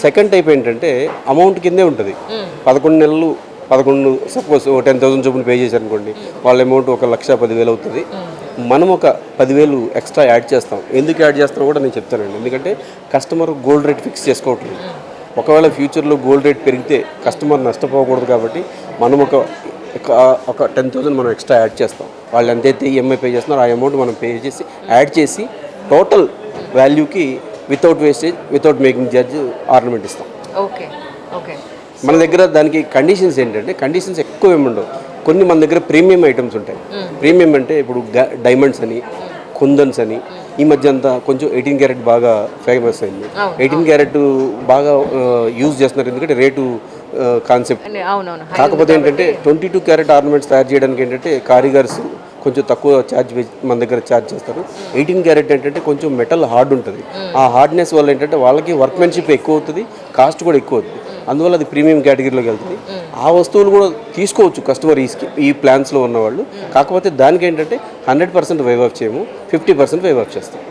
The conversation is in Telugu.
సెకండ్ టైప్ ఏంటంటే అమౌంట్ కిందే ఉంటుంది. పదకొండు నెలలు పదకొండు సపోజ్ టెన్ థౌసండ్ చొప్పున పే చేశారనుకోండి వాళ్ళ అమౌంట్ ఒక లక్ష పదివేలు అవుతుంది. మనం ఒక పదివేలు ఎక్స్ట్రా యాడ్ చేస్తాం. ఎందుకు యాడ్ చేస్తాం కూడా నేను చెప్తానండి. ఎందుకంటే కస్టమర్ గోల్డ్ రేట్ ఫిక్స్ చేసుకోవట్లేదు. ఒకవేళ ఫ్యూచర్లో గోల్డ్ రేట్ పెరిగితే కస్టమర్ నష్టపోకూడదు కాబట్టి మనం ఒక ఒక- ఒక టెన్ థౌసండ్ మనం ఎక్స్ట్రా యాడ్ చేస్తాం. వాళ్ళు ఎంతైతే ఈఎంఐ పే చేస్తున్నారో ఆ అమౌంట్ మనం పే చేసి యాడ్ చేసి total వాల్యూకి without wastage without making charge ornament ఇస్తాం. Okay okay. మన దగ్గర దానికి కండిషన్స్ ఏంటంటే కండిషన్స్ ఎక్కువ ఏమి ఉండవు. కొన్ని మన దగ్గర ప్రీమియం ఐటమ్స్ ఉంటాయి. ప్రీమియం అంటే ఇప్పుడు డైమండ్స్ అని కుందన్స్ అని ఈ మధ్య అంతా కొంచెం ఎయిటీన్ క్యారెట్ బాగా ఫేమస్ అయింది. ఎయిటీన్ క్యారెట్ బాగా యూజ్ చేస్తున్నారు. ఎందుకంటే రేటు కాన్సెప్ట్ అవునవును కాకపోతే ఏంటంటే ట్వంటీ టూ క్యారెట్ ఆర్నమెంట్స్ తయారు చేయడానికి ఏంటంటే కారిగర్స్ కొంచెం తక్కువ ఛార్జ్ మన దగ్గర ఛార్జ్ చేస్తారు. ఎయిటీన్ క్యారెట్ ఏంటంటే కొంచెం మెటల్ హార్డ్ ఉంటుంది. ఆ హార్డ్నెస్ వల్ల ఏంటంటే వాళ్ళకి వర్క్మెన్షిప్ ఎక్కువ అవుతుంది కాస్ట్ కూడా ఎక్కువ అవుతుంది. అందువల్ల అది ప్రీమియం కేటగిరీలోకి వెళ్తుంది. ఆ వస్తువులు కూడా తీసుకోవచ్చు కస్టమర్ ఈ ఈ ప్లాన్స్లో ఉన్నవాళ్ళు. కాకపోతే దానికి ఏంటంటే హండ్రెడ్ పర్సెంట్ వైవ్ ఆఫ్ చేయము ఫిఫ్టీ పర్సెంట్ వైవ్ ఆఫ్ చేస్తాం.